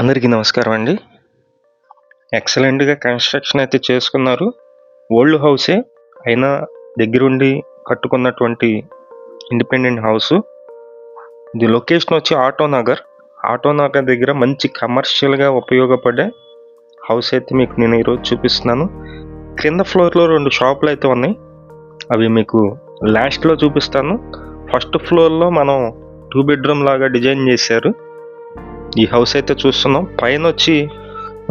అందరికీ నమస్కారం అండి. ఎక్సలెంట్గా కన్స్ట్రక్షన్ అయితే చేసుకున్నారు. ఓల్డ్ హౌసే అయినా దగ్గరుండి కట్టుకున్నటువంటి ఇండిపెండెంట్ హౌస్. ఇది లొకేషన్ వచ్చి ఆటో నగర్ ఆటో నగర్ దగ్గర మంచి కమర్షియల్గా ఉపయోగపడే హౌస్ అయితే మీకు నేను ఈరోజు చూపిస్తున్నాను. క్రింద ఫ్లోర్లో రెండు షాపులు అయితే ఉన్నాయి. అవి మీకు లాస్ట్లో చూపిస్తాను. ఫస్ట్ ఫ్లోర్లో మనం టూ బెడ్రూమ్ లాగా డిజైన్ చేశారు. ఈ హౌస్ అయితే చూస్తున్నాం. పైన వచ్చి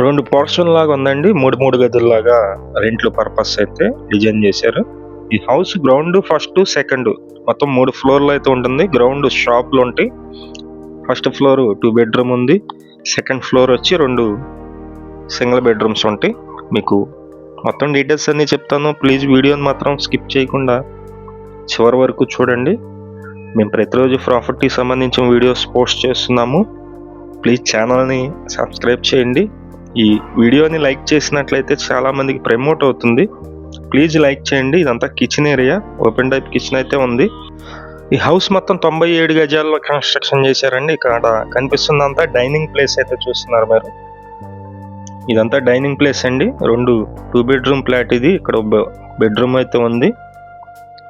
రెండు పోర్షన్ లాగా ఉందండి. మూడు మూడు గదుల్లాగా రెంట్లు పర్పస్ అయితే డిజైన్ చేశారు. ఈ హౌస్ గ్రౌండ్ ఫస్ట్ సెకండ్ మొత్తం మూడు ఫ్లోర్లు అయితే ఉంటుంది. గ్రౌండ్ షాప్లు ఉంటాయి. ఫస్ట్ ఫ్లోర్ టూ బెడ్రూమ్ ఉంది. సెకండ్ ఫ్లోర్ వచ్చి రెండు సింగిల్ బెడ్రూమ్స్ ఉంటాయి. మీకు మొత్తం డీటెయిల్స్ అన్నీ చెప్తాను. ప్లీజ్ వీడియోని మాత్రం స్కిప్ చేయకుండా చివరి వరకు చూడండి. మేము ప్రతిరోజు ప్రాపర్టీ సంబంధించిన వీడియోస్ పోస్ట్ చేస్తున్నాము. ప్లీజ్ ఛానల్ని సబ్స్క్రైబ్ చేయండి. ఈ వీడియోని లైక్ చేసినట్లయితే చాలామందికి ప్రమోట్ అవుతుంది. ప్లీజ్ లైక్ చేయండి. ఇదంతా kitchen area. Open type kitchen అయితే ఉంది. ఈ హౌస్ మొత్తం తొంభై ఏడు గజాల్లో కన్స్ట్రక్షన్ చేశారండి. ఇక్కడ కనిపిస్తుందంతా డైనింగ్ ప్లేస్ అయితే చూస్తున్నారు మీరు. ఇదంతా డైనింగ్ ప్లేస్ అండి. రెండు టూ బెడ్రూమ్ ఫ్లాట్ ఇది. ఇక్కడ బెడ్రూమ్ అయితే ఉంది.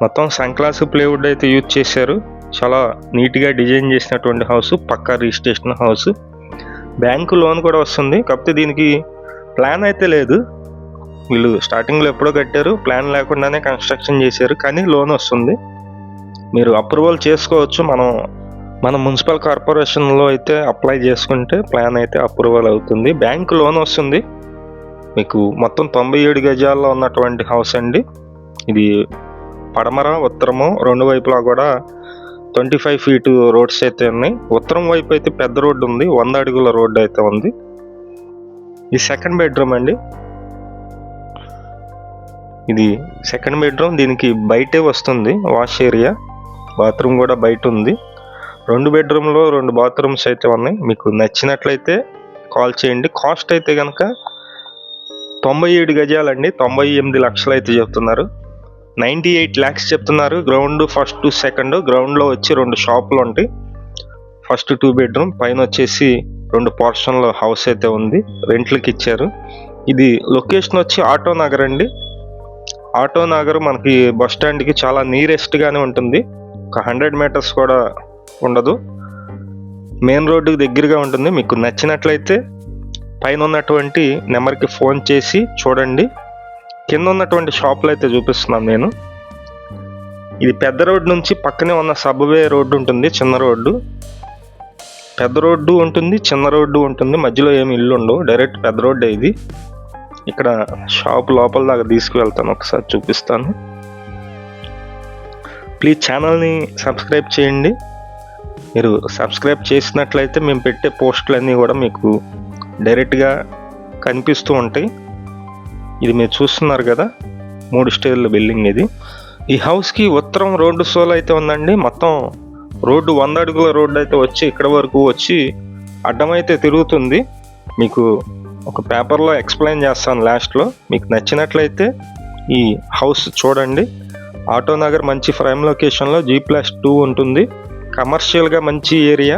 మొత్తం సన్క్లాస్ ప్లేవుడ్ అయితే యూజ్ చేశారు. చాలా నీట్గా డిజైన్ చేసినటువంటి హౌస్. పక్కా రిజిస్ట్రేషన్ హౌస్. బ్యాంకు లోన్ కూడా వస్తుంది. కాకపోతే దీనికి ప్లాన్ అయితే లేదు. వీళ్ళు స్టార్టింగ్లో ఎప్పుడో కట్టారు. ప్లాన్ లేకుండానే కన్స్ట్రక్షన్ చేశారు. కానీ లోన్ వస్తుంది. మీరు అప్రూవల్ చేసుకోవచ్చు. మనం మన మున్సిపల్ కార్పొరేషన్లో అయితే అప్లై చేసుకుంటే ప్లాన్ అయితే అప్రూవల్ అవుతుంది. బ్యాంక్ లోన్ వస్తుంది. మీకు మొత్తం తొంభై ఏడు గజాల్లో ఉన్నటువంటి హౌస్ అండి. ఇది పడమర ఉత్తరము రెండు వైపులా కూడా ట్వంటీ ఫైవ్ ఫీట్ రోడ్స్ అయితే ఉన్నాయి. ఉత్తరం వైపు అయితే పెద్ద రోడ్డు ఉంది. వంద అడుగుల రోడ్డు అయితే ఉంది. ఇది సెకండ్ బెడ్రూమ్ అండి. ఇది సెకండ్ బెడ్రూమ్. దీనికి బయటే వస్తుంది వాష్ ఏరియా. బాత్రూమ్ కూడా బయట ఉంది. రెండు బెడ్రూమ్లో రెండు బాత్రూమ్స్ అయితే ఉన్నాయి. మీకు నచ్చినట్లయితే కాల్ చేయండి. కాస్ట్ అయితే కనుక తొంభై ఏడు గజాలండి. తొంభై ఎనిమిది లక్షలు అయితే చెప్తున్నారు. నైంటీ ఎయిట్ ల్యాక్స్ చెప్తున్నారు. గ్రౌండ్ ఫస్ట్ సెకండ్ గ్రౌండ్లో వచ్చి రెండు షాపులు ఉంటాయి. ఫస్ట్ టూ బెడ్రూమ్ పైన వచ్చేసి రెండు పోర్షన్లో హౌస్ అయితే ఉంది. రెంట్లకి ఇచ్చారు. ఇది లొకేషన్ వచ్చి ఆటో నగర్ అండి. ఆటో నగర్ మనకి బస్ స్టాండ్కి చాలా నియరెస్ట్గానే ఉంటుంది. ఒక హండ్రెడ్ మీటర్స్ కూడా ఉండదు. మెయిన్ రోడ్డుకి దగ్గరగా ఉంటుంది. మీకు నచ్చినట్లయితే పైన ఉన్నటువంటి నెంబర్కి ఫోన్ చేసి చూడండి. కింద ఉన్నటువంటి షాపులు అయితే చూపిస్తున్నాను నేను. ఇది పెద్ద రోడ్డు నుంచి పక్కనే ఉన్న సబ్వే రోడ్డు ఉంటుంది చిన్న రోడ్డు. పెద్ద రోడ్డు ఉంటుంది చిన్న రోడ్డు ఉంటుంది మధ్యలో ఏమి ఇల్లు ఉండవు డైరెక్ట్ పెద్ద రోడ్డే ఇది. ఇక్కడ షాప్ లోపల దాకా తీసుకువెళ్తాను ఒకసారి చూపిస్తాను. ప్లీజ్ ఛానల్ని సబ్స్క్రైబ్ చేయండి. మీరు సబ్స్క్రైబ్ చేసినట్లయితే మేము పెట్టే పోస్టులన్నీ కూడా మీకు డైరెక్ట్గా కనిపిస్తూ ఉంటాయి. ఇది మీరు చూస్తున్నారు కదా మూడు స్టేర్ల బిల్డింగ్ ఇది. ఈ హౌస్కి ఉత్తరం రోడ్డు సోల్ అయితే ఉందండి. మొత్తం రోడ్డు వంద అడుగుల రోడ్డు అయితే వచ్చి ఇక్కడ వరకు వచ్చి అడ్డమైతే తిరుగుతుంది. మీకు ఒక పేపర్లో ఎక్స్ప్లెయిన్ చేస్తాను లాస్ట్లో మీకు నచ్చినట్లయితే ఈ హౌస్ చూడండి. ఆటో నగర్ మంచి ప్రైమ్ లొకేషన్లో జీ ప్లస్ టూ ఉంటుంది. కమర్షియల్గా మంచి ఏరియా